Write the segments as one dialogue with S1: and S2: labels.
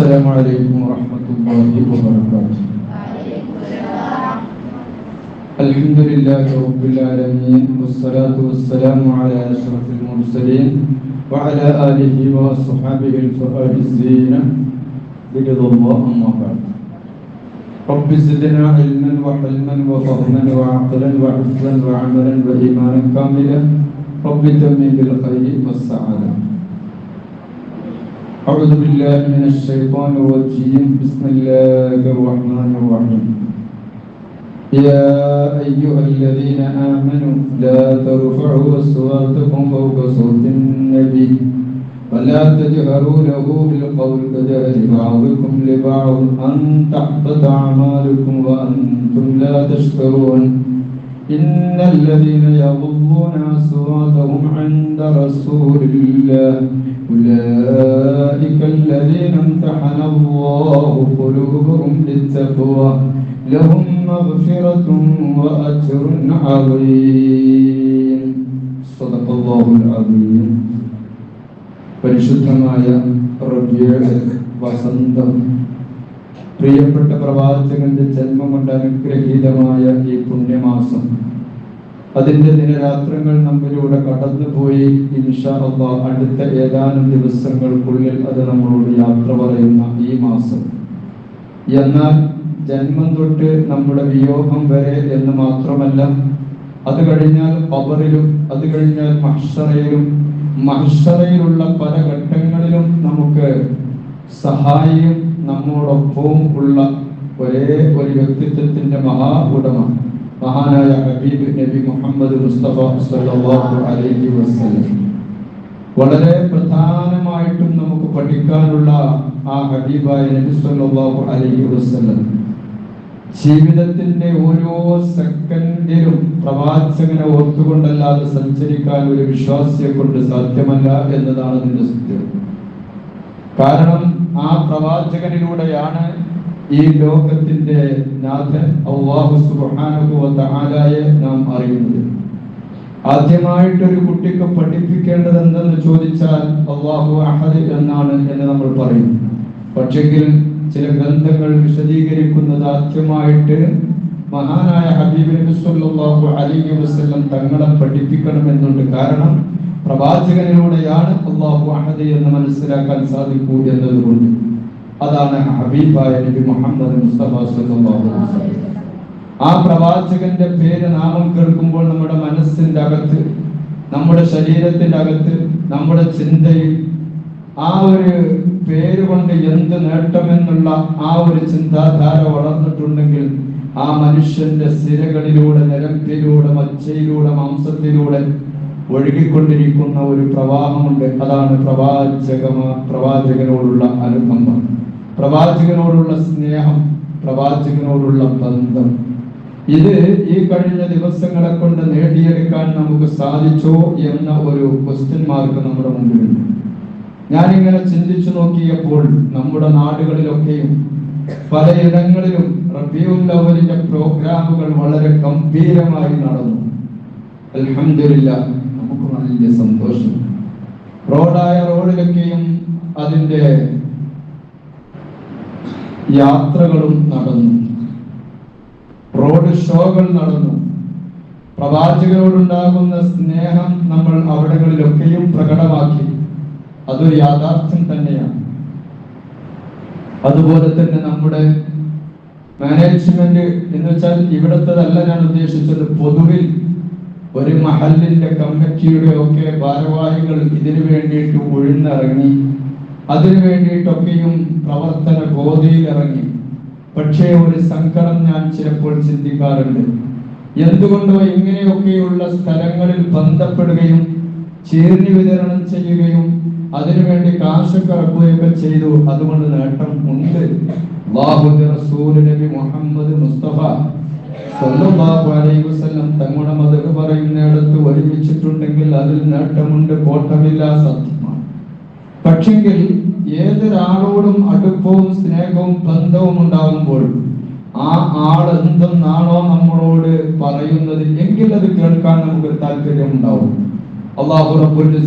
S1: السلام عليكم ورحمة الله وبركاته الحمد لله رب العالمين والصلاة والسلام على أشرف المرسلين وعلى آله وأصحابه الزينة برضا الله أما بعد رب زدنا علما وحلما وفهما وعقلا وعفوا وعملا وإيمانا كاملا رب تمي بالخير والسعادة أعوذ بالله من الشيطان الرجيم بسم الله الرحمن الرحيم يا أيها الذين آمنوا لا ترفعوا أصواتكم فوق صوت النبي ولا تجهروا له بالقول كجهر بعضكم لبعض أن تحبط أعمالكم وأنتم لا تشكرون إن الذين يغضون أصواتهم عند رسول الله أولئك الذين امتحن الله قلوبهم للتقوى لهم مغفرة وأجر عظيم صدق الله العظيم പരിശുദ്ധമായ റബിയുടെ വസന്തം പ്രിയപ്പെട്ട പ്രവാചകന്റെ ജന്മം കൊണ്ട് അനുഗ്രഹീതമായ ഈ പുണ്യമാസം അതിന്റെ ദിനരാത്രങ്ങൾ നമ്മിലൂടെ കടന്നുപോയി ഇൻഷാള്ള അടുത്ത ഏതാനും ദിവസങ്ങൾക്കുള്ളിൽ അത് നമ്മളോട് യാത്ര പറയുന്ന ഈ മാസം എന്നാൽ ജന്മം തൊട്ട് നമ്മുടെ വിയോഗം വരെ എന്ന് മാത്രമല്ല അത് കഴിഞ്ഞാൽ പവറിലും അത് കഴിഞ്ഞാൽ മഹ്ഷറയിലും മഹ്ഷറയിലുള്ള പല ഘട്ടങ്ങളിലും നമുക്ക് സഹായിയും നമ്മോടൊപ്പവും ഉള്ള ഒരേ ഒരു വ്യക്തിത്വത്തിന്റെ മഹാ ഉടമാണ് മഹാനായ ഹബീബ് നബി മുഹമ്മദ് മുസ്തഫ സല്ലല്ലാഹു അലൈഹി വസല്ലം വളരെ പ്രധാനമായിട്ടും നമുക്ക് പഠിക്കാനുള്ള ആ ഹബീബായ നബി സല്ലല്ലാഹു അലൈഹി വസല്ലം ജീവിതത്തിന്റെ ഓരോ സെക്കൻഡിലും പ്രവാചകനെ ഓർത്തുകൊണ്ടല്ലാതെ സഞ്ചരിക്കാൻ ഒരു വിശ്വാസിയെ കൊണ്ട് സാധ്യമല്ല എന്നതാണ് അതിന്റെ സത്യം കാരണം ആ പ്രവാചകനിലൂടെയാണ് ഈ ലോകത്തിന്റെ നാഥൻ അള്ളാഹു സുബാനുഭവത്താലായെ നാം അറിയുന്നത് ആദ്യമായിട്ട് ഒരു കുട്ടിക്ക് പഠിപ്പിക്കേണ്ടത് എന്തെന്ന് ചോദിച്ചാൽ അള്ളാഹു അഹദ് എന്നാണ് എന്ന് നമ്മൾ പറയുന്നു പക്ഷെങ്കിൽ ചില ഗ്രന്ഥങ്ങൾ വിശദീകരിക്കുന്നത് ആദ്യമായിട്ട് മഹാനായ ഹബീബ് നബി സല്ലല്ലാഹു അലൈഹി വസല്ലം തങ്ങളെ കാരണം പ്രവാചകനിലൂടെയാണ് അള്ളാഹു അഹദ് എന്ന് മനസ്സിലാക്കാൻ സാധിക്കൂ എന്നതുകൊണ്ട് അതാണ് ഹബീബായ നബി മുഹമ്മദ് മുസ്തഫ സല്ലല്ലാഹു അലൈഹി വസല്ലം ആ പ്രവാചകന്റെ പേര് നാമം കേൾക്കുമ്പോൾ നമ്മുടെ മനസ്സിന്റെ അകത്ത് നമ്മുടെ ശരീരത്തിന്റെ അകത്ത് നമ്മുടെ ചിന്തയിൽ ആ ഒരു പേര് കൊണ്ട് എന്ത് നേട്ടമെന്നുള്ള ആ ഒരു ചിന്താധാര വളർന്നിട്ടുണ്ടെങ്കിൽ ആ മനുഷ്യന്റെ സിരകളിലൂടെ നിരമ്പിലൂടെ മച്ചയിലൂടെ മാംസത്തിലൂടെ ഒഴുകിക്കൊണ്ടിരിക്കുന്ന ഒരു പ്രവാഹമുണ്ട് അതാണ് പ്രവാചക പ്രവാചകനോടുള്ള അനുബന്ധം പ്രവാചകനോടുള്ള സ്നേഹം പ്രവാചകനോടുള്ള ബന്ധം ഇത് ഈ കഴിഞ്ഞ ദിവസങ്ങളെ കൊണ്ട് നേടിയെടുക്കാൻ നമുക്ക് സാധിച്ചോ എന്ന ഒരു ക്വസ്റ്റ്യൻ മാർക്ക് നമ്മുടെ മുമ്പിലുണ്ട് ഞാനിങ്ങനെ ചിന്തിച്ചു നോക്കിയപ്പോൾ നമ്മുടെ നാടുകളിലൊക്കെയും പലയിടങ്ങളിലും റബിയുൽ അവലിന്റെ പ്രോഗ്രാമുകൾ വളരെ ഗംഭീരമായി നടന്നു അലഹമില്ല നമുക്ക് വലിയ സന്തോഷം റോഡായ റോഡിലൊക്കെയും അതിൻ്റെ യാത്രകളും നടന്നു റോഡ് ഷോകൾ നടന്നു പ്രവാചകരോടുണ്ടാകുന്ന സ്നേഹം നമ്മൾ അവിടങ്ങളിലൊക്കെയും പ്രകടമാക്കി അതൊരു യാഥാർത്ഥ്യം തന്നെയാണ് അതുപോലെ തന്നെ നമ്മുടെ മാനേജ്മെന്റ് എന്ന് വെച്ചാൽ ഇവിടുത്തതല്ല ഞാൻ ഉദ്ദേശിച്ചത് പൊതുവിൽ ഒരു മഹലിന്റെ കമ്മിറ്റിയുടെ ഒക്കെ ഭാരവാഹികൾ ഇതിനു വേണ്ടിയിട്ട് ഒഴിഞ്ഞിറങ്ങി അതിനുവേണ്ടിയിട്ടൊക്കെയും പ്രവർത്തന ഗോതിയിലിറങ്ങി പക്ഷേ ഒരു സങ്കടം ഞാൻ ചിലപ്പോൾ ചിന്തിക്കാറുണ്ട് എന്തുകൊണ്ടോ ഇങ്ങനെയൊക്കെയുള്ള സ്ഥലങ്ങളിൽ ബന്ധപ്പെടുകയും ചേർന്ന് വിതരണം ചെയ്യുകയും അതിനുവേണ്ടി കാശൊക്കെ ഇറക്കുകയൊക്കെ ചെയ്തു അതുകൊണ്ട് നേട്ടം ഉണ്ട് നബി മുഹമ്മദ് മുസ്തഫ തങ്ങളുടെ മതക്ക് ഒരുമിച്ചിട്ടുണ്ടെങ്കിൽ അതിൽ നേട്ടമുണ്ട് കോട്ടമില്ല സത്യം പക്ഷെങ്കിൽ ഏതൊരാളോടും അടുപ്പവും സ്നേഹവും ബന്ധവും ഉണ്ടാകുമ്പോൾ ആ ആൾ എന്തെന്നാണോ നമ്മളോട് പറയുന്നത് എങ്കിൽ അത് കേൾക്കാൻ നമുക്ക് താല്പര്യം ഉണ്ടാവും അള്ളാഹു റബ്ബുൽ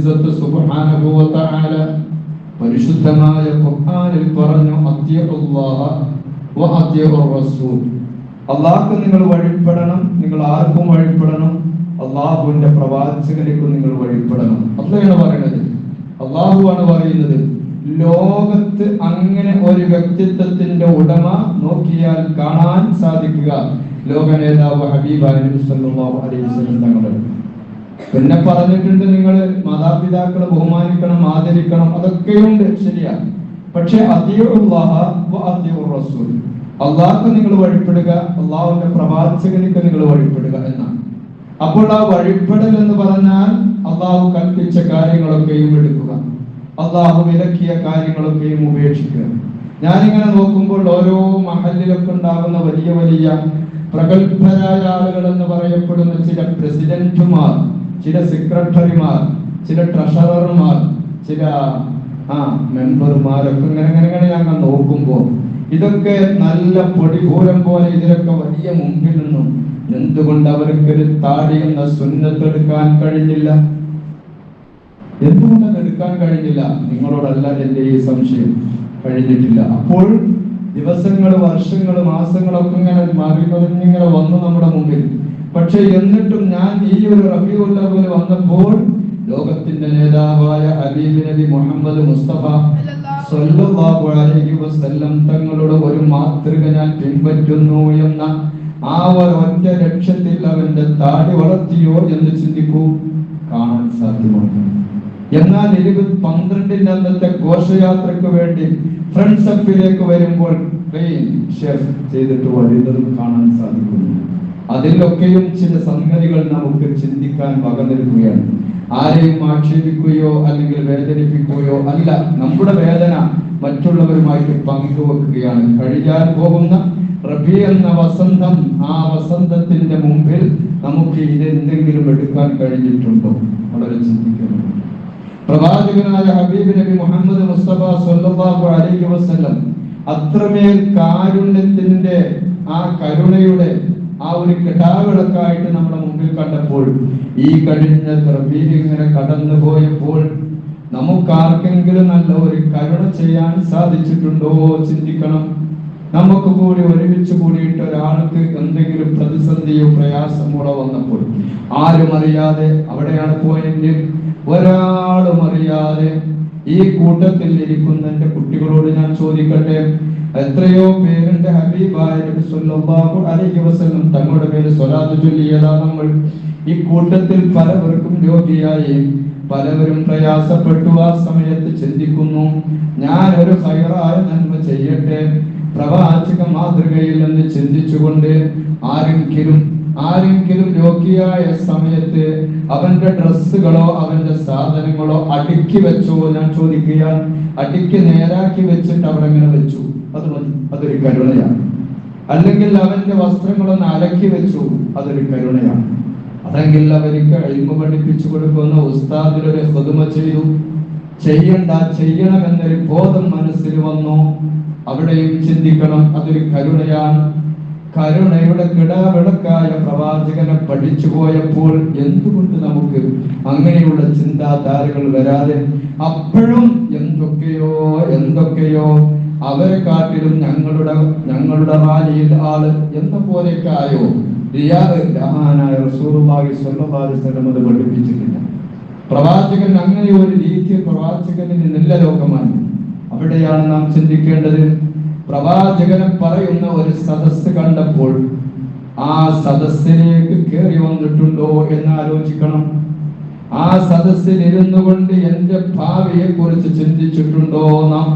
S1: സുബ്ഹാനഹു വ തആല പരിശുദ്ധമായ ഖുർആനിൽ പറഞ്ഞു അത്തിയല്ലാഹ വ അത്തിയർ റസൂൽ അള്ളാഹ്ക്ക് നിങ്ങൾ വഴിപ്പെടണം നിങ്ങൾ ആർക്കും വഴിപ്പെടണം അള്ളാഹുവിന്റെ പ്രവാചകനിക്കും നിങ്ങൾ വഴിപ്പെടണം അത്രയാണ് പറയുന്നത് അള്ളാഹുവാണ് പറയുന്നത് ലോകത്ത് അങ്ങനെ ഒരു വ്യക്തിത്വത്തിന്റെ ഉടമ നോക്കിയാൽ കാണാൻ സാധിക്കുക ലോക നേതാവ് ഹബീബ് പിന്നെ പറഞ്ഞിട്ടുണ്ട് നിങ്ങൾ മാതാപിതാക്കളെ ബഹുമാനിക്കണം ആദരിക്കണം അതൊക്കെയുണ്ട് ശരിയാ പക്ഷെ അള്ളാഹ് നിങ്ങൾ വഴിപ്പെടുക അള്ളാഹുവിന്റെ പ്രവാചകനിക്ക് നിങ്ങൾ വഴിപ്പെടുക എന്നാണ് അപ്പോൾ ആ വഴിപ്പെടൽ എന്ന് പറഞ്ഞാൽ അള്ളാഹു കൽപ്പിച്ച കാര്യങ്ങളൊക്കെയും എടുക്കുക അള്ളാഹു വിലക്കിയ കാര്യങ്ങളൊക്കെയും ഉപേക്ഷിക്കുക ഞാനിങ്ങനെ നോക്കുമ്പോൾ ഓരോ മഹലിലൊക്കെ ഉണ്ടാകുന്ന വലിയ വലിയ പ്രഗത്ഭരായ ആളുകൾ എന്ന് പറയപ്പെടുന്ന ചില പ്രസിഡന്റുമാർ ചില സെക്രട്ടറിമാർ ചില ട്രഷറർമാർ ചില ആ മെമ്പർമാരൊക്കെ ഇങ്ങനെ ഇങ്ങനെ ഇങ്ങനെ ഞങ്ങൾ നോക്കുമ്പോൾ ഇതൊക്കെ നല്ല പൊടിപൂരം പോലെ ഇതിലൊക്കെ വലിയ മുമ്പിൽ നിന്നും എന്തുകൊണ്ട് അവർക്ക് ഒരു സുന്നത്ത് എടുക്കാൻ കഴിഞ്ഞില്ല എന്തുകൊണ്ട് എടുക്കാൻ കഴിഞ്ഞില്ല നിങ്ങളോടല്ല എൻ്റെ ഈ സംശയം കഴിഞ്ഞിട്ടില്ല അപ്പോൾ ദിവസങ്ങൾ വർഷങ്ങൾ മാസങ്ങളൊക്കെ ഇങ്ങനെ മാറിപ്പതിങ്ങനെ വന്നു നമ്മുടെ മുമ്പിൽ പക്ഷെ എന്നിട്ടും ഞാൻ ഈ ഒരു റബിയുള്ള പോലെ വന്നപ്പോൾ ലോകത്തിന്റെ നേതാവായ അബീബ് നബി മുഹമ്മദ് മുസ്തഫ സ്വല്ലല്ലാഹു അലൈഹി വസല്ലം തങ്ങളുടെ ഒരു മാതൃക ഞാൻ പിൻപറ്റുന്നു എന്ന ആ ഒറ്റ ലക്ഷ്യത്തിൽ അവന്റെ താടി വളർത്തിയോ എന്ന് ചിന്തിക്കൂ കാണാൻ സാധ്യമാണ് എന്നാൽ ഇരുപത് പന്ത്രണ്ടിന് അന്നത്തെ ഘോഷയാത്രക്ക് വേണ്ടി ഫ്രണ്ട്സ് അപ്പിലേക്ക് വരുമ്പോൾ ഷെഫ് ചെയ്തിട്ട് കാണാൻ സാധിക്കുന്നു അതിലൊക്കെയും ചില സംഗതികൾ നമുക്ക് ചിന്തിക്കാൻ വക നൽകുകയാണ് ആരെയും ആക്ഷേപിക്കുകയോ അല്ലെങ്കിൽ വേദനിപ്പിക്കുകയോ അല്ല നമ്മുടെ വേദന മറ്റുള്ളവരുമായിട്ട് പങ്കുവെക്കുകയാണ് കഴിയാൻ പോകുന്ന റബി എന്ന വസന്തം ആ വസന്തത്തിന്റെ മുമ്പിൽ നമുക്ക് ഇതെന്തെങ്കിലും എടുക്കാൻ കഴിഞ്ഞിട്ടുണ്ടോ വളരെ ചിന്തിക്കുന്നു പ്രവാചകനായ ഹബീബ് നബി മുഹമ്മദ് മുസ്തഫ സല്ലാഹു അലൈഹി വസ്ലം അത്രമേൽ കാരുണ്യത്തിന്റെ ആ കരുണയുടെ ആ ഒരു കിടാവിളക്കായിട്ട് നമ്മുടെ മുമ്പിൽ കണ്ടപ്പോൾ ഈ കഴിഞ്ഞ റബീൽ ഇങ്ങനെ കടന്നു പോയപ്പോൾ നമുക്കാർക്കെങ്കിലും നല്ല ഒരു കരുണ ചെയ്യാൻ സാധിച്ചിട്ടുണ്ടോ ചിന്തിക്കണം നമുക്ക് കൂടി ഒരുമിച്ച് കൂടിയിട്ട് ഒരാൾക്ക് എന്തെങ്കിലും പ്രതിസന്ധിയോ പ്രയാസമോ വന്നപ്പോൾ ആരും അറിയാതെ അവിടെയാണ് പോയെങ്കിൽ ഒരാളും അറിയാതെ ഈ കൂട്ടത്തിൽ ഇരിക്കുന്ന എന്റെ കുട്ടികളോട് ഞാൻ ചോദിക്കട്ടെ എത്രയോ പേരുടെ ഹബീബായ അലൈഹി വസല്ലം തങ്ങളുടെ പേര് സ്വലാത്ത് ചൊല്ലിയതാ നമ്മൾ ഈ കൂട്ടത്തിൽ പലവർക്കും രോഗിയായി പലവരും പ്രയാസപ്പെട്ടു ആ സമയത്ത് ചിന്തിക്കുന്നു ഞാൻ ഒരു ഫയറായ നന്മ ചെയ്യട്ടെ പ്രഭ ആർച്ചിക മാതൃകയിൽ നിന്ന് ചിന്തിച്ചുകൊണ്ട് ആരെങ്കിലും ആരെങ്കിലും രോഗിയായ സമയത്ത് അവന്റെ ഡ്രസ്സുകളോ അവന്റെ സാധനങ്ങളോ അടുക്കി വെച്ചോ ഞാൻ ചോദിക്കുകയാൽ അടുക്കി നേരാക്കി വെച്ചിട്ട് അവരങ്ങനെ വെച്ചു അത് അതൊരു കരുണയാണ് അല്ലെങ്കിൽ അവന്റെ വസ്ത്രങ്ങളൊന്ന് അലക്കി വെച്ചു അതൊരു കരുണയാണ് അതെങ്കിൽ അവർക്ക് അഴിമു പഠിപ്പിച്ചു കൊടുക്കുന്ന ഉസ്താദിലൊരു ഹുദുമ ചെയ്തു ചെയ്യണ്ട ചെയ്യണമെന്നൊരു ബോധം മനസ്സിൽ വന്നു അവിടെയും ചിന്തിക്കണം അതൊരു കരുണയാണ് കരുണയുടെ കിടാവിളക്കായ പ്രവാചകനെ പഠിച്ചു പോയപ്പോൾ എന്തുകൊണ്ട് നമുക്ക് അങ്ങനെയുള്ള ചിന്താധാരകൾ വരാതെ അപ്പോഴും എന്തൊക്കെയോ എന്തൊക്കെയോ അവരെ കാട്ടിലും ഞങ്ങളുടെ ഞങ്ങളുടെ റാലിയിൽ ആള് എന്ന പോലെയൊക്കെ ആയോ റിയാദ് മഹാനായ റസൂറുമായി അത് പഠിപ്പിച്ചിട്ടില്ല പ്രവാചകൻ അങ്ങനെ ഒരു രീതി പ്രവാചകനിൽ നല്ല ലോകമാണ് അവിടെയാണ് നാം ചിന്തിക്കേണ്ടത് പ്രവാചകനെ പറയുന്ന ഒരു സദസ് കണ്ടപ്പോൾ ആ സദസ്സിലേക്ക് കയറി വന്നിട്ടുണ്ടോ എന്ന് ആലോചിക്കണം ആ സദസ്സിൽ ഇരുന്നു കൊണ്ട് എൻ്റെ ഭാവിയെ കുറിച്ച് ചിന്തിച്ചിട്ടുണ്ടോ നാം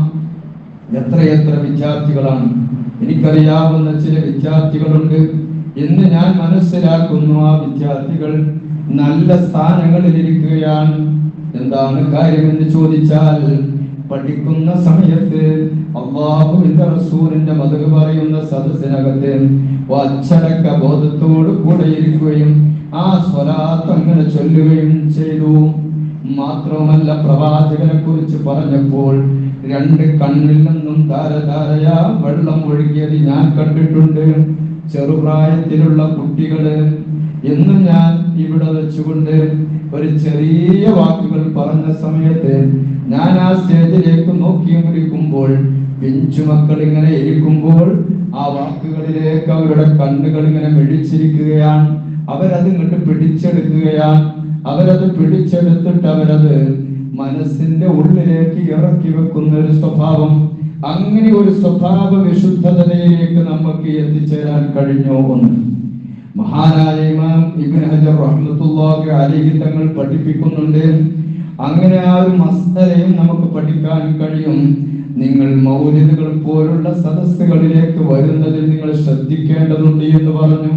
S1: എത്രയെത്ര വിദ്യാർത്ഥികളാണ് എനിക്കറിയാവുന്ന ചില വിദ്യാർത്ഥികളുണ്ട് എന്ന് ഞാൻ മനസ്സിലാക്കുന്നു ആ വിദ്യാർത്ഥികൾ നല്ല സ്ഥാനങ്ങളിൽ ഇരിക്കുകയാണ് എന്താണ് കാര്യമെന്ന് ചോദിച്ചാൽ പഠിക്കുന്ന സമയത്ത് അള്ളാഹുവിന്റെ മതക് പറയുന്ന സദസ്സിനകത്ത് അച്ചടക്ക ബോധത്തോട് കൂടെ ഇരിക്കുകയും ആ സ്വരാത്ത് ചൊല്ലുകയും ചെയ്തു മാത്രമല്ല പ്രവാചകനെ കുറിച്ച് പറഞ്ഞപ്പോൾ രണ്ട് കണ്ണിൽ നിന്നും ധാരധാരയാ വെള്ളം ഒഴുകിയത് ഞാൻ കണ്ടിട്ടുണ്ട് ചെറുപ്രായത്തിലുള്ള കുട്ടികള് എന്ന് ഞാൻ ഇവിടെ വെച്ചുകൊണ്ട് ഒരു ചെറിയ വാക്കുകൾ പറഞ്ഞ സമയത്ത് ഞാൻ ആ സ്റ്റേജിലേക്ക് നോക്കി മുറിക്കുമ്പോൾ പിഞ്ചുമക്കൾ ഇങ്ങനെ ഇരിക്കുമ്പോൾ ആ വാക്കുകളിലേക്ക് അവരുടെ കണ്ണുകൾ ഇങ്ങനെ മെഴിച്ചിരിക്കുകയാണ് അവരത് ഇങ്ങോട്ട് പിടിച്ചെടുക്കുകയാണ് അവരത് പിടിച്ചെടുത്തിട്ട് അവരത് മനസ്സിന്റെ ഉള്ളിലേക്ക് ഇറക്കി വെക്കുന്ന ഒരു സ്വഭാവം അങ്ങനെ ഒരു സ്വഭാവ വിശുദ്ധതയിലേക്ക് നമുക്ക് എത്തിച്ചേരാൻ കഴിഞ്ഞോ ഒന്ന് മഹാനായ ഇമാം ഇബ്നു ഹജർ റഹ്മത്തുള്ളാഹി അലൈഹി തങ്ങൾ പഠിപ്പിക്കുന്നുണ്ട് അങ്ങനെ ആ ഒരു മസ്തലയും നമുക്ക് പഠിക്കാൻ കഴിയും നിങ്ങൾ മൗലിദുകൾ പോലുള്ള സദസ്സുകളിലേക്ക് വരുന്നതിൽ നിങ്ങൾ ശ്രദ്ധിക്കേണ്ടതുണ്ട് എന്ന് പറഞ്ഞു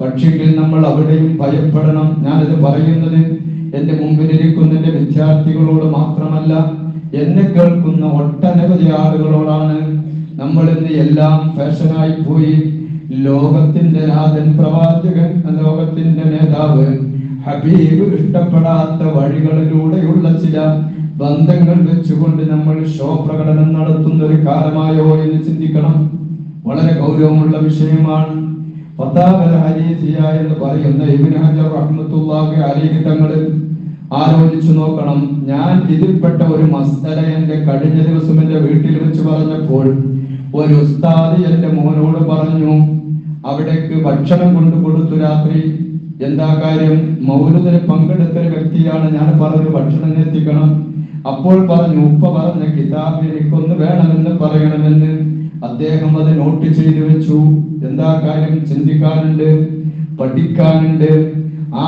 S1: പക്ഷെങ്കിൽ നമ്മൾ അവിടെയും ഭയപ്പെടണം ഞാനത് പറയുന്നത് എന്റെ മുമ്പിലിരിക്കുന്ന എന്റെ വിദ്യാർത്ഥികളോട് മാത്രമല്ല എന്നെ കേൾക്കുന്ന ഒട്ടനവധി ആളുകളോടാണ് നമ്മൾ ഇന്ന് എല്ലാം ഫാഷനായി പോയി ലോകത്തിന്റെ നാഥൻ പ്രവാചകൻ ലോകത്തിന്റെ നേതാവ് ഹബീബ് ഇഷ്ടപ്പെടാത്ത വഴികളിലൂടെയുള്ള ചില ബന്ധങ്ങൾ വെച്ചുകൊണ്ട് നമ്മൾ ഷോ പ്രകടനം നടത്തുന്ന ഒരു കാലമായോ എന്ന് ചിന്തിക്കണം വളരെ ഗൗരവമുള്ള വിഷയമാണ് എന്ന് പറയുന്ന ഇബിൻ ഹജർ റഹ്മത്തുള്ളാഹി ആലോചിച്ചു നോക്കണം ഞാൻ ഇതിൽപ്പെട്ട ഒരു മസ്തല എന്റെ കഴിഞ്ഞ ദിവസം എന്റെ വീട്ടിൽ വെച്ച് പറഞ്ഞപ്പോൾ ഒരു ഉസ്താദി എന്റെ മോനോട് പറഞ്ഞു അവിടേക്ക് ഭക്ഷണം കൊണ്ടു കൊടുത്തു രാത്രി എന്താ കാര്യം മൗലൂദിന് പങ്കെടുത്ത വ്യക്തിയാണ് ഞാൻ പറഞ്ഞു ഭക്ഷണം എത്തിക്കണം അപ്പോൾ പറഞ്ഞു ഉപ്പ പറഞ്ഞ കിതാബ് എനിക്കൊന്ന് വേണമെന്ന് പറയണമെന്ന് അദ്ദേഹം അത് നോട്ട് ചെയ്തു വെച്ചു എന്താ കാര്യം ചിന്തിക്കാനുണ്ട് പഠിക്കാനുണ്ട്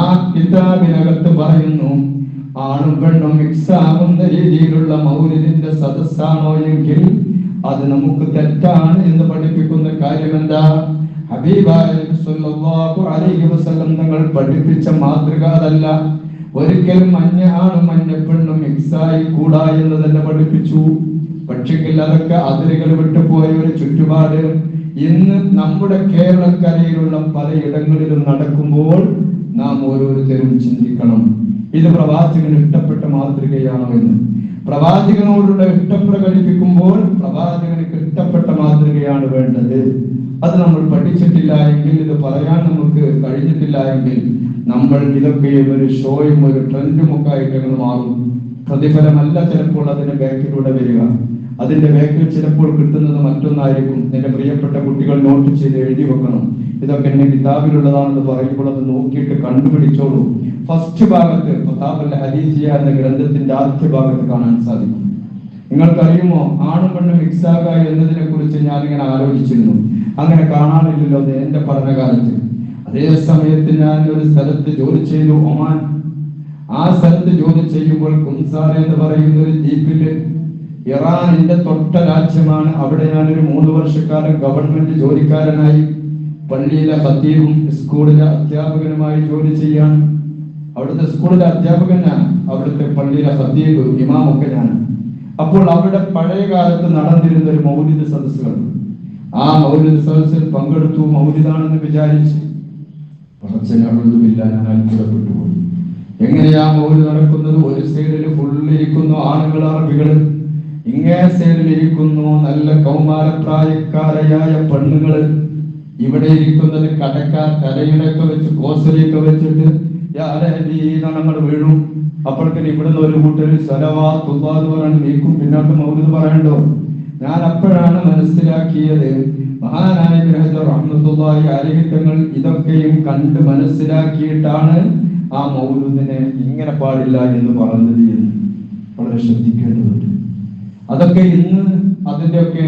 S1: ആ കിതാബിനകത്ത് പറയുന്നു ആണും പെണ്ണും മിക്സ് ആകുന്ന രീതിയിലുള്ള മൗലിന്റെ സദസ്സാണോ എങ്കിൽ അത് നമുക്ക് തെറ്റാണ് എന്ന് പഠിപ്പിക്കുന്ന കാര്യം എന്താ തങ്ങൾ പഠിപ്പിച്ച മാതൃക അതല്ല ഒരിക്കലും മഞ്ഞ ആണും മഞ്ഞപ്പെണ്ണും മിക്സായി കൂടാ എന്ന് തന്നെ പഠിപ്പിച്ചു പക്ഷെങ്കിൽ അതൊക്കെ അതിരുകൾ വിട്ടുപോയ ഒരു ചുറ്റുപാട് ഇന്ന് നമ്മുടെ കേരളക്കരയിലുള്ള പലയിടങ്ങളിലും നടക്കുമ്പോൾ നാം ഓരോരുത്തരും ചിന്തിക്കണം ഇത് പ്രവാചകന് ഇഷ്ടപ്പെട്ട മാതൃകയാണോ എന്ന് പ്രവാചകനോടുള്ള ഇഷ്ടം പ്രകടിപ്പിക്കുമ്പോൾ പ്രവാചകന് ഇഷ്ടപ്പെട്ട മാതൃകയാണ് വേണ്ടത് അത് നമ്മൾ പഠിച്ചിട്ടില്ല എങ്കിൽ ഇത് പറയാൻ നമുക്ക് കഴിഞ്ഞിട്ടില്ല എങ്കിൽ നമ്മൾ ഇതൊക്കെ ഒരു ഷോയും ഒരു ട്രെൻഡും ഒക്കെ ആയിട്ട് മാറും പ്രതിഫലമല്ല ചിലപ്പോൾ അതിന്റെ ബാക്കിലൂടെ വരിക അതിന്റെ ബാക്കിൽ ചിലപ്പോൾ കിട്ടുന്നത് മറ്റൊന്നായിരിക്കും നിന്റെ പ്രിയപ്പെട്ട കുട്ടികൾ നോട്ട് ചെയ്ത് എഴുതി വെക്കണം ഇതൊക്കെ എന്റെ കിതാബിലുള്ളതാണെന്ന് പറയുമ്പോൾ അത് നോക്കിയിട്ട് കണ്ടുപിടിച്ചോളൂ ഫസ്റ്റ് ഭാഗത്ത് പ്രതാപന്റെ ഹരീജിയ എന്ന ഗ്രന്ഥത്തിന്റെ ആദ്യ ഭാഗത്ത് കാണാൻ സാധിക്കും നിങ്ങൾക്കറിയുമോ ആണും പെണ്ണും മിക്സാക എന്നതിനെ കുറിച്ച് ഇങ്ങനെ ആലോചിച്ചിരുന്നു അങ്ങനെ കാണാനില്ലല്ലോ എന്റെ പഠനകാലത്ത് അതേ സമയത്ത് ഞാൻ ഒരു സ്ഥലത്ത് ജോലി ചെയ്തു ഒമാൻ ആ സ്ഥലത്ത് ജോലി ചെയ്യുമ്പോൾ കുൻസാർ എന്ന് പറയുന്ന ഒരു ജീപ്പില് ഇറാനിന്റെ തൊട്ട രാജ്യമാണ് അവിടെ ഞാൻ ഒരു മൂന്ന് വർഷക്കാലം ഗവൺമെന്റ് ജോലിക്കാരനായി പള്ളിയിലെ ഹത്തീവും സ്കൂളിലെ അധ്യാപകനുമായി ജോലി ചെയ്യാൻ അവിടുത്തെ സ്കൂളിലെ അധ്യാപകൻ ഞാൻ അവിടുത്തെ പള്ളിയിലെ സദ്യയിൽ ഇമാമൊക്കെ ഞാൻ അപ്പോൾ അവിടെ പഴയ കാലത്ത് നടന്നിരുന്ന ഒരു മൗലിക സദസ്സുകൾ ആ മൗലിക സദസ്സിൽ പങ്കെടുത്തു മൗലിതാണെന്ന് വിചാരിച്ച് വളച്ചനൊന്നുമില്ല ഞാൻ അത്ഭുതപ്പെട്ടു പോയി എങ്ങനെയാ മൗലി നടക്കുന്നത് ഒരു സൈഡിൽ ഫുള്ളിരിക്കുന്നു ആണുങ്ങൾ അറബികൾ ഇങ്ങേ സൈഡിലിരിക്കുന്നു നല്ല കൗമാരപ്രായക്കാരയായ പെണ്ണുകൾ ഇവിടെ ഇരിക്കുന്നത് കടക്കാർ തലയിലൊക്കെ വെച്ച് കോസലിയൊക്കെ വെച്ചിട്ട് ഞങ്ങൾ വീഴും അപ്പോഴേക്കും ഇവിടുന്ന് ഒരു കൂട്ടര് സലവാ തുവാന്ന് പറയുന്നത് നീക്കും പിന്നോട്ട് മൗലിത് പറയണ്ടോ ഞാൻ അപ്പോഴാണ് മനസ്സിലാക്കിയത് മഹാനായ റഹ്മത്തുള്ളാഹി അരഹിത്തങ്ങൾ ഇതൊക്കെയും കണ്ട് മനസ്സിലാക്കിയിട്ടാണ് ആ മൗലൂദിനെ ഇങ്ങനെ പാടില്ല എന്ന് പറഞ്ഞത് എന്ന് വളരെ ശ്രദ്ധിക്കേണ്ടതുണ്ട് അതൊക്കെ ഇന്ന് ഒക്കെ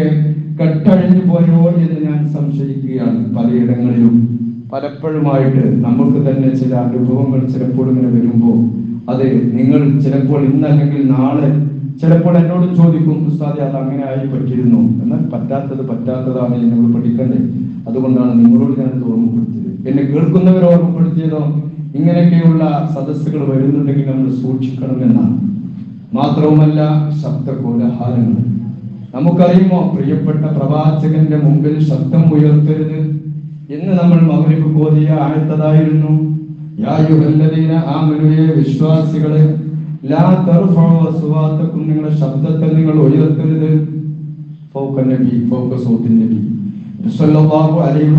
S1: കെട്ടഴിഞ്ഞു പോയോ എന്ന് ഞാൻ സംശയിക്കുകയാണ് പലയിടങ്ങളിലും പലപ്പോഴുമായിട്ട് നമുക്ക് തന്നെ ചില അനുഭവങ്ങൾ ചിലപ്പോൾ ഇങ്ങനെ വരുമ്പോൾ അത് നിങ്ങൾ ചിലപ്പോൾ അല്ലെങ്കിൽ നാളെ ചിലപ്പോൾ എന്നോട് ചോദിക്കും ഉസ്താദി അത് അങ്ങനെ ആയി പറ്റിയിരുന്നു എന്നാൽ പറ്റാത്തത് പറ്റാത്തതാണ് എന്നോട് പഠിക്കണ്ടേ അതുകൊണ്ടാണ് നിങ്ങളോട് ഞാൻ ഓർമ്മപ്പെടുത്തിയത് എന്നെ കേൾക്കുന്നവർ ഓർമ്മപ്പെടുത്തിയതോ ഇങ്ങനെയൊക്കെയുള്ള സദസ്സുകൾ വരുന്നുണ്ടെങ്കിൽ നമ്മൾ സൂക്ഷിക്കണം എന്നാണ് മാത്രവുമല്ല ശബ്ദ കോലാഹാരങ്ങൾ നമുക്കറിയുമോ പ്രിയപ്പെട്ട പ്രവാചകന്റെ മുമ്പിൽ ശബ്ദം ഉയർത്തരുത് ഇന്ന് നമ്മൾ മകരിപ്പ് ബോധിയ അടുത്തതായിരുന്നു ആമനുവെ വിശ്വാസികളെ ലാ സുവാത്തക്കും നിങ്ങളുടെ ശബ്ദത്തെ നിങ്ങൾ ഉയർത്തരുത്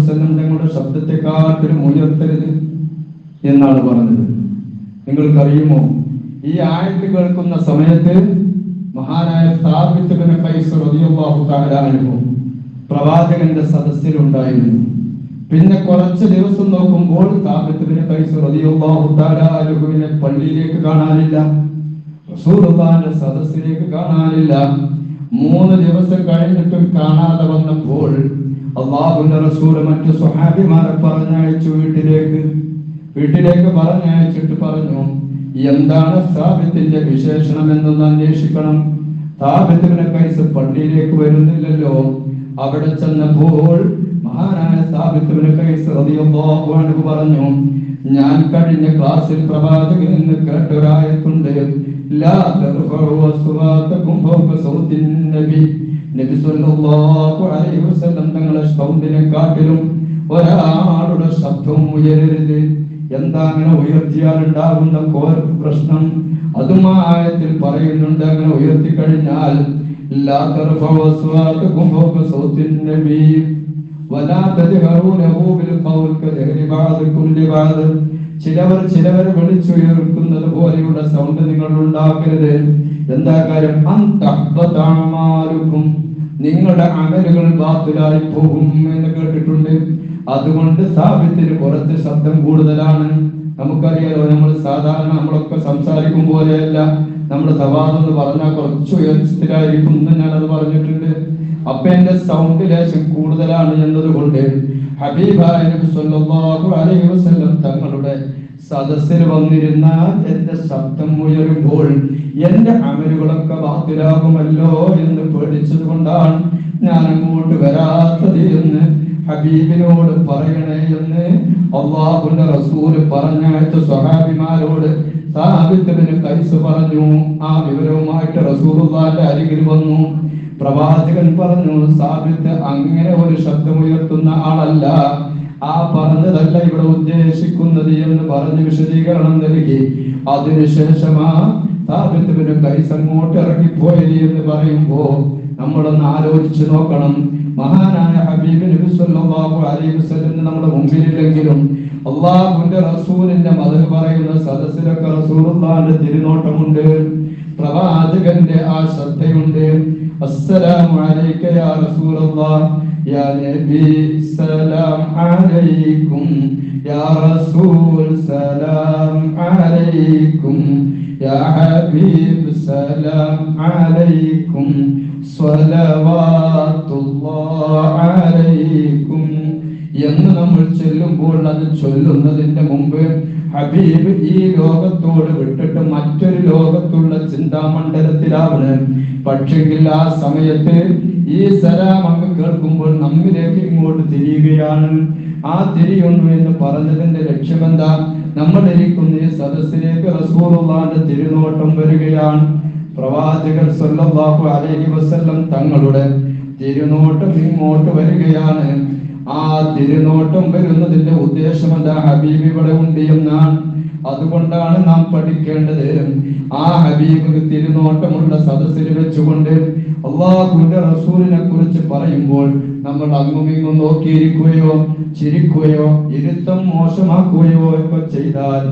S1: തങ്ങളുടെ ശബ്ദത്തെക്കാട്ടിലും ഉയർത്തരുത് എന്നാണ് പറഞ്ഞത് നിങ്ങൾക്കറിയുമോ ഈ ആയത്ത് കേൾക്കുന്ന സമയത്ത് മഹാനായ സ്ഥാപിത്തുവിനെ കൈസ് റതിയാഹു കാലാനുഭവം പ്രവാചകന്റെ സദസ്സിലുണ്ടായിരുന്നു പിന്നെ കുറച്ച് ദിവസം നോക്കുമ്പോൾ താപത്തിന് കൈസുറിയുവിനെ പള്ളിയിലേക്ക് കാണാനില്ല സദസ്സിലേക്ക് കാണാനില്ല മൂന്ന് ദിവസം കഴിഞ്ഞിട്ടും കാണാതെ വന്നപ്പോൾ അള്ളാഹുന്റെ മറ്റു സ്വഹാബിമാരെ പറഞ്ഞയച്ചു വീട്ടിലേക്ക് വീട്ടിലേക്ക് പറഞ്ഞയച്ചിട്ട് പറഞ്ഞു എന്താണ് സ്ഥാപിത്തിന്റെ വിശേഷണം എന്നൊന്ന് അന്വേഷിക്കണം സ്ഥാപിത്തിന്റെ കൈസ് പള്ളിയിലേക്ക് വരുന്നില്ലല്ലോ അവിടെ ചെന്നപ്പോൾ മഹാനായ സ്ഥാപിത്തവന് പറഞ്ഞു ഞാൻ കഴിഞ്ഞ ക്ലാസ്സിൽ പ്രവാചകൻ എന്ന് കേട്ടൊരായത്തുണ്ട് ഒരാളുടെ ശബ്ദം ഉയരരുത് എന്താ അങ്ങനെ ഉയർത്തിയാൽ ഉണ്ടാകുന്ന കോർ പ്രശ്നം അതും ആയത്തിൽ പറയുന്നുണ്ട് അങ്ങനെ ഉയർത്തി കഴിഞ്ഞാൽ ലാ സൗത്തിൻ നബി ولا തജ്ഹറൂ ലഹു ബിൽ ഖൗൽ കജഹരി ബഅദികും ചിലവർ ചിലവർ വിളിച്ചുയർക്കുന്നത് പോലെയുള്ള സൗണ്ട് നിങ്ങൾ ഉണ്ടാക്കരുത് എന്താ കാര്യം നിങ്ങളുടെ അമലുകൾ ബാത്തിലായി പോകും എന്ന് കേട്ടിട്ടുണ്ട് അതുകൊണ്ട് സാഹിത്യത്തിന് കുറച്ച് ശബ്ദം കൂടുതലാണ് നമുക്കറിയാലോ നമ്മൾ സാധാരണ നമ്മളൊക്കെ സംസാരിക്കും പോലെയല്ല നമ്മുടെ സവാദം എന്ന് പറഞ്ഞാൽ കുറച്ചുയർച്ചത്തിലായിരിക്കും ഉയർച്ചത്തിലായിരിക്കും ഞാനത് പറഞ്ഞിട്ടുണ്ട് അപ്പൊ എന്റെ സൗണ്ട് ലേശം കൂടുതലാണ് എന്നതുകൊണ്ട് സല്ലല്ലാഹു അലൈഹി വസല്ലം തങ്ങളുടെ സദസ്സിൽ വന്നിരുന്ന എന്റെ ശബ്ദം ഉയരുമ്പോൾ എന്റെ അമലുകളൊക്കെ ബാത്തിലാകുമല്ലോ എന്ന് പേടിച്ചതുകൊണ്ടാണ് ഞാൻ അങ്ങോട്ട് വരാത്തത് എന്ന് ഹബീബിനോട് പറയണേ എന്ന് അള്ളാഹുന്റെ റസൂല് പറഞ്ഞയച്ച സ്വഹാബിമാരോട് സാബിത്തിന് കൈസ് പറഞ്ഞു ആ വിവരവുമായിട്ട് റസൂലുള്ളാന്റെ അരികിൽ വന്നു പ്രവാചകൻ പറഞ്ഞു സാബിത്ത് അങ്ങനെ ഒരു ശബ്ദമുയർത്തുന്ന ആളല്ല ആ പറഞ്ഞതല്ല ഇവിടെ ഉദ്ദേശിക്കുന്നത് എന്ന് പറഞ്ഞ് വിശദീകരണം നൽകി അതിനുശേഷമാ സാബിത്ത് പിന്നെ കൈസങ്ങോട്ട് ഇറങ്ങിപ്പോയത് എന്ന് പറയുമ്പോ നമ്മളൊന്ന് ആലോചിച്ചു നോക്കണം മഹാനായ ഹബീബ് നബി സല്ലല്ലാഹു അലൈഹി വസല്ലം നമ്മുടെ മുമ്പിലില്ലെങ്കിലും അള്ളാഹുവിന്റെ റസൂലിന്റെ മതം പറയുന്ന സദസ്സിലൊക്കെ റസൂലുള്ളാഹിന്റെ തിരുനോട്ടമുണ്ട് പ്രവാചകന്റെ ആ ശ്രദ്ധയുണ്ട് അസ്സലാമു അലൈക യാ റസൂലല്ലാഹ് യാ നബി സലാം അലൈക്കും യാ റസൂൽ സലാം അലൈക്കും യാ ഹബീബ് സലാം അലൈക്കും സ്വലവാത്തുല്ലാഹ് അലൈക്കും എന്ന് നമ്മൾ ചൊല്ലുമ്പോൾ അത് ചൊല്ലുന്നതിന്റെ മുമ്പ് ഹബീബ് ഈ ലോകത്തോട് വിട്ടിട്ട് മറ്റൊരു ലോകത്തുള്ള ചിന്താമണ്ഡലത്തിലാവണ് പക്ഷെങ്കിൽ ആ സമയത്ത് ഈ സലാം അങ്ങ് കേൾക്കുമ്പോൾ നമ്മിലേക്ക് ഇങ്ങോട്ട് തിരിയുകയാണ് ആ തിരിയുന്നു എന്ന് പറഞ്ഞതിന്റെ ലക്ഷ്യമെന്താ ഇരിക്കുന്ന ഈ സദസ്സിലേക്ക് റസൂറുള്ളാന്റെ തിരുനോട്ടം വരികയാണ് പ്രവാചകൻ സ്വല്ലാഹു അലൈഹി വസല്ലം തങ്ങളുടെ തിരുനോട്ടം ഇങ്ങോട്ട് വരികയാണ് ആ തിരുനോട്ടം വരുന്നതിന്റെ ഉദ്ദേശം എന്താ ഹബീബ് ഇവിടെ ഉണ്ട് എന്നാണ് അതുകൊണ്ടാണ് നാം പഠിക്കേണ്ടത് ആ ഹബീബ് തിരുനോട്ടമുള്ള സദസ്സിൽ വെച്ചുകൊണ്ട് അള്ളാഹുവിന്റെ റസൂലിനെ കുറിച്ച് പറയുമ്പോൾ നമ്മൾ അങ്ങുമിങ്ങും നോക്കിയിരിക്കുകയോ ചിരിക്കുകയോ ഇരുത്തം മോശമാക്കുകയോ ഒക്കെ ചെയ്താൽ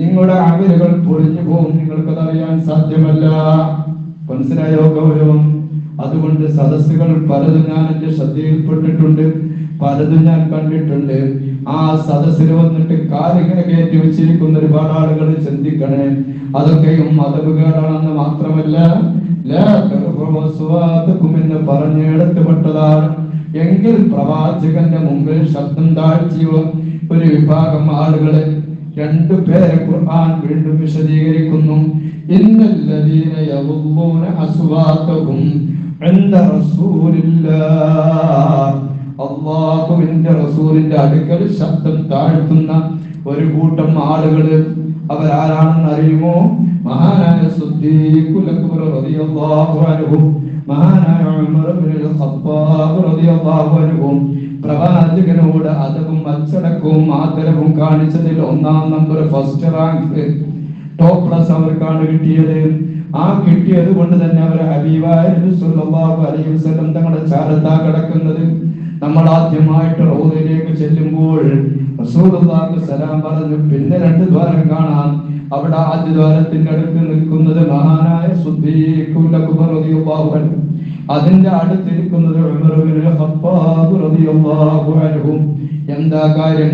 S1: നിങ്ങളുടെ അവരുകൾ പൊളിഞ്ഞു പോകും അറിയാൻ സാധ്യമല്ല മനസ്സിലായോ ഗൗരവം അതുകൊണ്ട് സദസ്സുകൾ പലതും ഞാൻ എന്റെ ശ്രദ്ധയിൽപ്പെട്ടിട്ടുണ്ട് പലതും ഞാൻ കണ്ടിട്ടുണ്ട് ആ സദസ്സിൽ വന്നിട്ട് കാലിങ്ങനെ കയറ്റി വെച്ചിരിക്കുന്ന ഒരുപാട് ആളുകൾ ചിന്തിക്കണേ അതൊക്കെയും മതവുകാരാണെന്ന് മാത്രമല്ല എന്ന് പറഞ്ഞെടുത്തുപെട്ടതാണ് എങ്കിൽ പ്രവാചകന്റെ മുമ്പിൽ ശബ്ദം താഴ്ചയുള്ള ഒരു വിഭാഗം ആളുകളെ രണ്ടു പേരെ ഖുർആൻ വീണ്ടും വിശദീകരിക്കുന്നു إن الذين يغضون اصواتهم عند رسول الله അള്ളാഹുവിന്റെ റസൂലിന്റെ അടുക്കൽ ശബ്ദം താഴ്ത്തുന്ന ഒരു കൂട്ടം ആളുകൾ അവരാരാണെന്ന് അറിയുമോ മഹാനായ മഹാനായ പ്രവാചകനോട് അതവും അച്ചടക്കവും ആദരവും കാണിച്ചതിൽ ഒന്നാം നമ്പർ ഫസ്റ്റ് റാങ്ക് ടോപ്ലസ് അവർക്കാണ് കിട്ടിയത് ആ കിട്ടിയത് കൊണ്ട് തന്നെ അവർ ഹബീബായിരുന്നു സുല്ലാഹു അലൈഹി വസല്ലം ചാരത്താ കിടക്കുന്നത് നമ്മൾ ആദ്യമായിട്ട് റോദിലേക്ക് ചെല്ലുമ്പോൾ സലാം പറഞ്ഞു പിന്നെ രണ്ട് ദ്വാരം കാണാം അവിടെ ആദ്യ ദ്വാരത്തിന്റെ അടുത്ത് നിൽക്കുന്നത് മഹാനായ അതിന്റെ അടുത്തിരിക്കുന്നത് എന്താ കാര്യം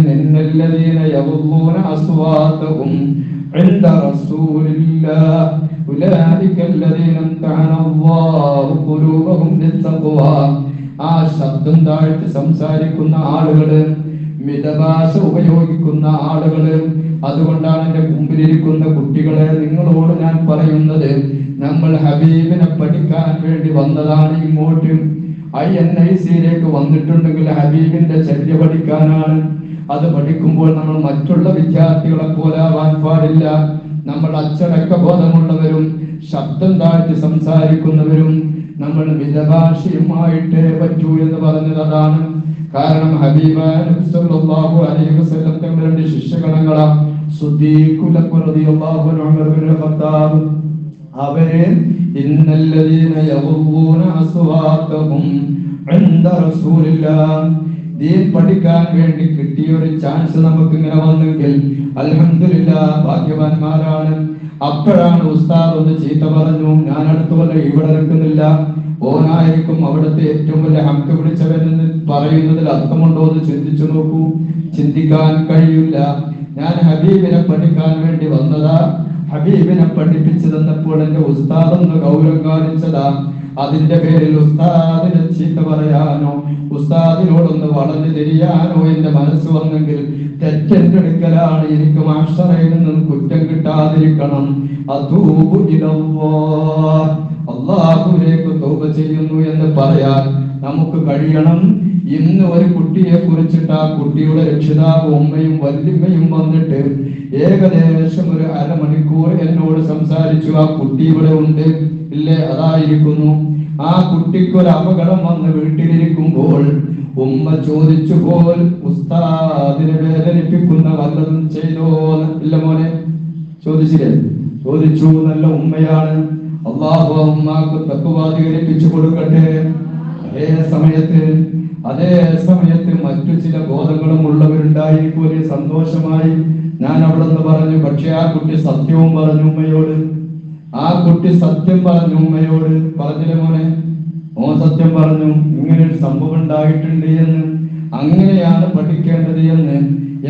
S1: عند رسول الله أولئك الذين امتحن الله قلوبهم للتقوى ആ ശബ്ദം താഴ്ത്തി സംസാരിക്കുന്ന ആളുകള് മിതഭാഷ ഉപയോഗിക്കുന്ന ആളുകള് അതുകൊണ്ടാണ് എൻ്റെ മുമ്പിലിരിക്കുന്ന കുട്ടികളെ നിങ്ങളോട് ഞാൻ പറയുന്നത് നമ്മൾ ഹബീബിനെ പഠിക്കാൻ വേണ്ടി വന്നതാണ് ഇങ്ങോട്ടും ഐ എൻ ഐ സിയിലേക്ക് വന്നിട്ടുണ്ടെങ്കിൽ ഹബീബിന്റെ ചര്യ പഠിക്കാനാണ് അത് പഠിക്കുമ്പോൾ നമ്മൾ മറ്റുള്ള വിദ്യാർത്ഥികളെ ആവാൻ പാടില്ല നമ്മൾ അച്ചടക്ക ബോധമുള്ളവരും ശബ്ദം താഴ്ത്തി സംസാരിക്കുന്നവരും നമ്മൾ മിതഭാഷയുമായിട്ടേ പറ്റൂ എന്ന് പറഞ്ഞത് അതാണ് കാരണം ഹബീബ സല്ലല്ലാഹു അലൈഹി വസല്ലം തങ്ങളുടെ ശിഷ്യഗണങ്ങളാ സുദ്ദീഖുൽ ഖത്താബ് അവരെ ഇന്നല്ലദീന യഹൂന അസ്വാഖഹും ഇൻദ റസൂലില്ലാഹ് ദീൻ പഠിക്കാൻ വേണ്ടി കിട്ടിയ ഒരു ചാൻസ് നമുക്ക് ഇങ്ങനെ വന്നെങ്കിൽ അൽഹംദുലില്ലാ ഭാഗ്യവാന്മാരാണ് അപ്പോഴാണ് ഉസ്താദ് ഒന്ന് ചീത്ത പറഞ്ഞു ഞാൻ അടുത്ത വല്ല ഇവിടെ നിൽക്കുന്നില്ല ഓനായിരിക്കും അവിടുത്തെ ഏറ്റവും വലിയ ഹക്ക് പിടിച്ചവനെന്ന് പറയുന്നതിൽ അർത്ഥമുണ്ടോ എന്ന് ചിന്തിച്ചു നോക്കൂ ചിന്തിക്കാൻ കഴിയില്ല ഞാൻ ഹബീബിനെ പഠിക്കാൻ വേണ്ടി വന്നതാ ഹബീബിനെ പഠിപ്പിച്ചു തന്നപ്പോൾ എന്റെ ഉസ്താദെന്ന് ഗൗരവം കാണിച്ചതാ അതിന്റെ പേരിൽ ഉസ്താദിനെ ചീത്ത പറയാനോ ഉസ്താദിനോടൊന്ന് വളഞ്ഞു തിരിയാനോ എന്റെ മനസ്സ് വന്നെങ്കിൽ തെറ്റെടുക്കലാണ് എനിക്ക് മാഷറയിൽ നിന്നും കുറ്റം കിട്ടാതിരിക്കണം അള്ളാഹുലേക്ക് തോപ ചെയ്യുന്നു എന്ന് പറയാൻ നമുക്ക് കഴിയണം ഇന്ന് ഒരു കുട്ടിയെ കുറിച്ചിട്ട് ആ കുട്ടിയുടെ രക്ഷിതാവും ഉമ്മയും വല്ലിമ്മയും വന്നിട്ട് ഏകദേശം ഒരു അരമണിക്കൂർ എന്നോട് സംസാരിച്ചു ആ കുട്ടി ഇവിടെ ഉണ്ട് ഇല്ലേ അതായിരിക്കുന്നു ആ കുട്ടിക്ക് ഒരു അപകടം വന്ന് വീട്ടിലിരിക്കുമ്പോൾ ഉമ്മ ചോദിച്ചു പോൽ ഉസ്താദിനെ വേദനിപ്പിക്കുന്ന വല്ലതും ചെയ്തോ ഇല്ല മോനെ ചോദിച്ചില്ലേ ചോദിച്ചു നല്ല ഉമ്മയാണ് അള്ളാഹു അമ്മാക്ക് തത്വവാദീകരിപ്പിച്ചു കൊടുക്കട്ടെ അതേ സമയത്ത് അതേ സമയത്ത് മറ്റു ചില ബോധങ്ങളും ഉള്ളവരുണ്ടായിരിക്കും ഒരു സന്തോഷമായി ഞാൻ അവിടെ നിന്ന് പറഞ്ഞു പക്ഷെ ആ കുട്ടി സത്യവും പറഞ്ഞു ഉമ്മയോട് ആ കുട്ടി സത്യം പറഞ്ഞു ഉമ്മയോട് പറഞ്ഞില്ല മോനെ ഓ സത്യം പറഞ്ഞു ഇങ്ങനെ ഒരു സംഭവം ഉണ്ടായിട്ടുണ്ട് എന്ന് അങ്ങനെയാണ് പഠിക്കേണ്ടത് എന്ന്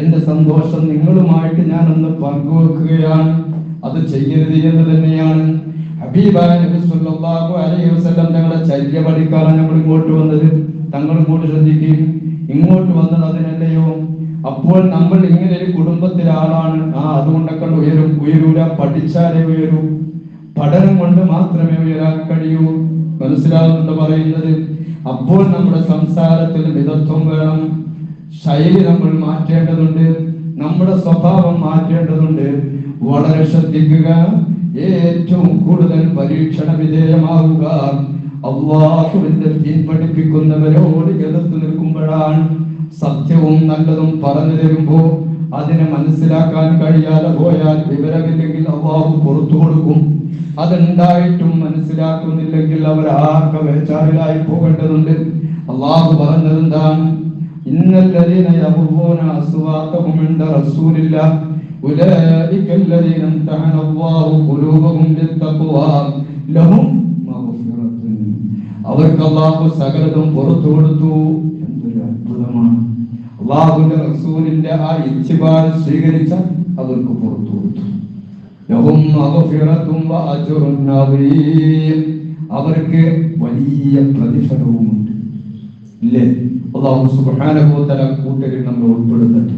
S1: എന്റെ സന്തോഷം നിങ്ങളുമായിട്ട് ഞാൻ ഒന്ന് പങ്കുവെക്കുകയാണ് അത് ചെയ്യരുത് എന്ന് തന്നെയാണ് തങ്ങളുടെ ചര്യ പഠിക്കാറാണ് നമ്മൾ ഇങ്ങോട്ട് വന്നത് തങ്ങൾ കൂടി ശ്രദ്ധിക്കും ഇങ്ങോട്ട് വന്നത് അതിനല്ലയോ അപ്പോൾ നമ്മൾ ഇങ്ങനെ ഒരു കുടുംബത്തിലെ ആളാണ് ആ അതുകൊണ്ടൊക്കെ ഉയരും ഉയരൂല പഠിച്ചാലേ ഉയരൂ പഠനം കൊണ്ട് മാത്രമേ ഉയരാൻ കഴിയൂ മനസ്സിലാകുന്നുണ്ട് പറയുന്നത് അപ്പോൾ നമ്മുടെ സംസാരത്തിൽ മിതത്വം വേണം ശൈലി നമ്മൾ മാറ്റേണ്ടതുണ്ട് നമ്മുടെ സ്വഭാവം മാറ്റേണ്ടതുണ്ട് വളരെ ശ്രദ്ധിക്കുക ഏറ്റവും കൂടുതൽ പരീക്ഷണ വിധേയമാവുക അള്ളാഹുവിന്റെ തീൻ പഠിപ്പിക്കുന്നവരോട് എതിർത്ത് നിൽക്കുമ്പോഴാണ് സത്യവും നല്ലതും പറഞ്ഞു തരുമ്പോ അതിനെ മനസ്സിലാക്കാൻ കഴിയാതെ പോയാൽ വിവരമില്ലെങ്കിൽ അള്ളാഹു പുറത്തു കൊടുക്കും അതെന്തായിട്ടും മനസ്സിലാക്കുന്നില്ലെങ്കിൽ അവർ ആർക്ക വേച്ചാറിലായി പോകേണ്ടതുണ്ട് അള്ളാഹു പറഞ്ഞതെന്താണ് ഇന്നല്ലതിനെ യഹുബൂന റസൂലില്ല أولئك الذين امتحن الله قلوبهم للتقوى لهم مغفرة അവർക്ക് അള്ളാഹു സകലതും പുറത്തു കൊടുത്തു എന്തൊരു അത്ഭുതമാണ് അള്ളാഹുന്റെ റസൂലിന്റെ ആ ഇച്ഛിബാൽ സ്വീകരിച്ച അവർക്ക് പുറത്തു കൊടുത്തു അവർക്ക് വലിയ പ്രതിഫലവുമുണ്ട് ഇല്ലേ അള്ളാഹു സുബാനുഭവത്തല കൂട്ടരിൽ നമ്മൾ ഉൾപ്പെടുത്തട്ടെ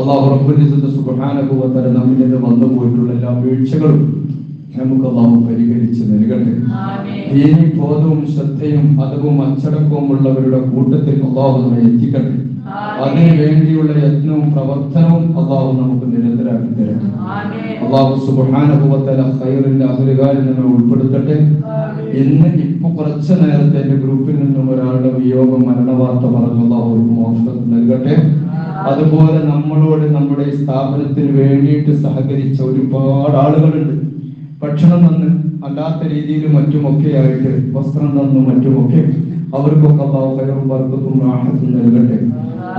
S1: അള്ളാഹു റബ്ബുലിസത്ത് സുബാനുഭവത്തര നമ്മിൽ വന്നു പോയിട്ടുള്ള എല്ലാ വീഴ്ചകളും നമുക്ക് അള്ളാഹു പരിഹരിച്ച് നൽകട്ടെ ഏനി ബോധവും ശ്രദ്ധയും അതവും അച്ചടക്കവും ഉള്ളവരുടെ കൂട്ടത്തിൽ അള്ളാഹു നമ്മെ എത്തിക്കട്ടെ അതിനുവേണ്ടിയുള്ള യജ്ഞവും പ്രവർത്തനവും അള്ളാഹു നമുക്ക് നിരന്തരമാക്കി തരണം അള്ളാഹു സുബാനുഭവത്തല ഹൈറിന്റെ അഹലുകാരിൽ നമ്മൾ ഉൾപ്പെടുത്തട്ടെ ഇന്ന് ഇപ്പൊ കുറച്ച് നേരത്തെ എന്റെ ഗ്രൂപ്പിൽ നിന്നും ഒരാളുടെ വിയോഗം മരണവാർത്ത പറഞ്ഞു മോക്ഷം നൽകട്ടെ അതുപോലെ നമ്മളോട് നമ്മുടെ സ്ഥാപനത്തിന് വേണ്ടിയിട്ട് സഹകരിച്ച ഒരുപാട് ആളുകളുണ്ട് ഭക്ഷണം തന്ന് അല്ലാത്ത രീതിയിൽ മറ്റുമൊക്കെ ആയിട്ട് വസ്ത്രം തന്നു മറ്റുമൊക്കെ അവർക്കൊക്കെ അള്ളാഹു കയറും വർക്കത്തും റാഹത്തും നൽകട്ടെ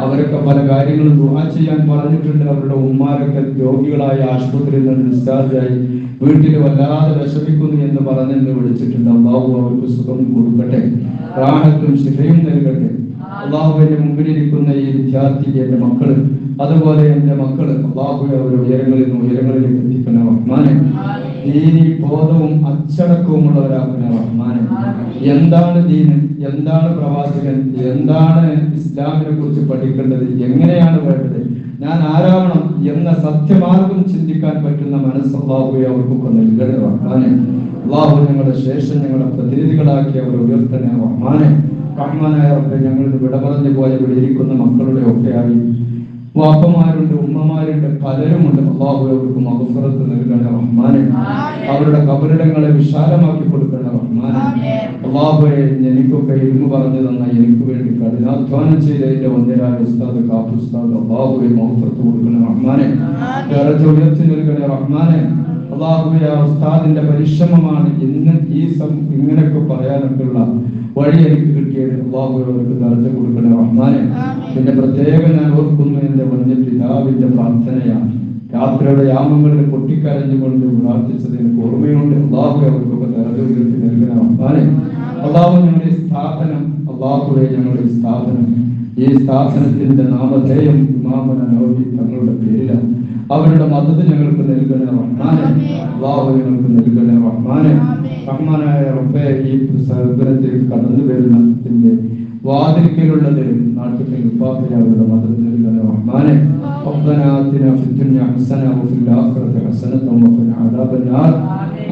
S1: അവരൊക്കെ പല കാര്യങ്ങളും ദുആ ചെയ്യാൻ പറഞ്ഞിട്ടുണ്ട് അവരുടെ ഉമ്മാരൊക്കെ രോഗികളായ ആശുപത്രിയിൽ നിന്ന് ഡിസ്ചാർജായി വീട്ടിൽ വല്ലാതെ വിഷമിക്കുന്നു എന്ന് പറഞ്ഞു വിളിച്ചിട്ടുണ്ട് അള്ളാഹു അവർക്ക് സുഖം കൊടുക്കട്ടെ റാഹത്തും ശിഖയും നൽകട്ടെ അള്ളാഹുവിന്റെ മുമ്പിലിരിക്കുന്ന ഈ വിദ്യാർത്ഥി എന്റെ മക്കള് അതുപോലെ എന്റെ മക്കള് അള്ളാഹുവിനെ അവരുടെ ഉയരങ്ങളിൽ നിന്ന് ഉയരങ്ങളിലേക്ക് എത്തിക്കുന്ന റഹ്മാനെ ദീനി ബോധവും അച്ചടക്കവും ഉള്ളവരാക്കുന്ന റഹ്മാനെ എന്താണ് ദീന് എന്താണ് പ്രവാചകൻ എന്താണ് ഇസ്ലാമിനെ കുറിച്ച് പഠിക്കേണ്ടത് എങ്ങനെയാണ് വേണ്ടത് ഞാൻ ആരാവണം എന്ന സത്യമാർഗം ചിന്തിക്കാൻ പറ്റുന്ന മനസ്സ് അള്ളാഹുയെ അവർക്ക് നൽകണേ റഹ്മാനെ അള്ളാഹു ഞങ്ങളുടെ ശേഷം ഞങ്ങളുടെ പ്രതിനിധികളാക്കി അവർ ഉയർത്തണേ വഹ്മാനെ റഹ്മാനായ റബ്ബെ ഞങ്ങളുടെ വിടപറഞ്ഞു പോയ ഇവിടെ മക്കളുടെ ഒക്കെയായി വാപ്പമാരുണ്ട് ഉമ്മമാരുണ്ട് പലരുമുണ്ട് അള്ളാഹു അവർക്ക് നൽകണ റഹ്മാനെ അവരുടെ കബരിടങ്ങളെ വിശാലമാക്കി കൊടുക്കണ റഹ്മാനെ അള്ളാഹുയെ എനിക്കൊക്കെ ഇരുന്ന് പറഞ്ഞു തന്ന എനിക്ക് വേണ്ടി കഠിനാധ്വാനം ചെയ്ത എന്റെ വന്ദ്യരായ ഉസ്താദ് കാപ്പ് അള്ളാഹുയെ മകഫുറത്ത് കൊടുക്കണ റഹ്മാനെ ഉയർത്തി നൽകണ റഹ്മാനെ അള്ളാഹുയെ ആ ഉസ്താദിന്റെ പരിശ്രമമാണ് ഇന്ന് ഈ ഇങ്ങനെയൊക്കെ പറയാനൊക്കെയുള്ള വഴി എനിക്ക് പിന്നെ പ്രത്യേകം ഞാൻ ഓർക്കുന്നു എൻ്റെ മഞ്ഞ പിതാവിൻ്റെ പ്രാർത്ഥനയാണ് രാത്രിയുടെ യാമങ്ങളിൽ പൊട്ടിക്കരഞ്ഞുകൊണ്ട് പ്രാർത്ഥിച്ചത് എനിക്ക് ഓർമ്മയുണ്ട് അള്ളാഹു അവർക്കൊക്കെ നിറച്ചു ഉയർത്തി നൽകണേ അള്ളാഹു ഞങ്ങളുടെ സ്ഥാപനം അള്ളാഹുവെ ഞങ്ങളുടെ സ്ഥാപനം ഈ സ്ഥാപനത്തിന്റെ നാമധേയം ഇമാമന നവി തങ്ങളുടെ പേരിലാണ് അവരുടെ മതം ഞങ്ങൾക്ക് നൽകണേ റഹ്മാനെ അള്ളാഹു ഞങ്ങൾക്ക് നൽകണേ റഹ്മാനെ റഹ്മാനായ റബ്ബെ ഈ സഹോദരത്തിൽ കടന്നു വരുന്ന വാതിൽക്കലുള്ളത് നാട്ടിലെ ഉപ്പാപ്പയാളുടെ മതം നൽകണേ റഹ്മാനെ ربنا آتنا في الدنيا حسنة وفي الآخرة حسنة وقنا عذاب النار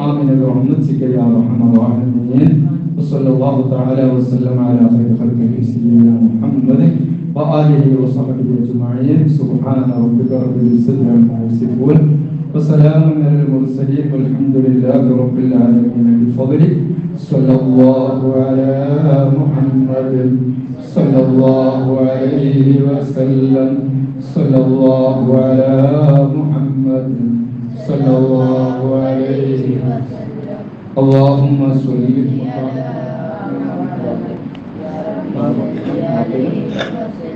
S1: آمين برحمتك يا أرحم الراحمين وصلى الله تعالى وسلم على خير خلقه سيدنا محمد وآله وصحبه أجمعين سبحان ربك رب العزة عما يصفون وسلام على المرسلين والحمد لله رب العالمين بفضله صلى الله على محمد صلى الله عليه وسلم صلى الله على محمد صلى الله عليه وسلم اللهم صل وسلم Amém.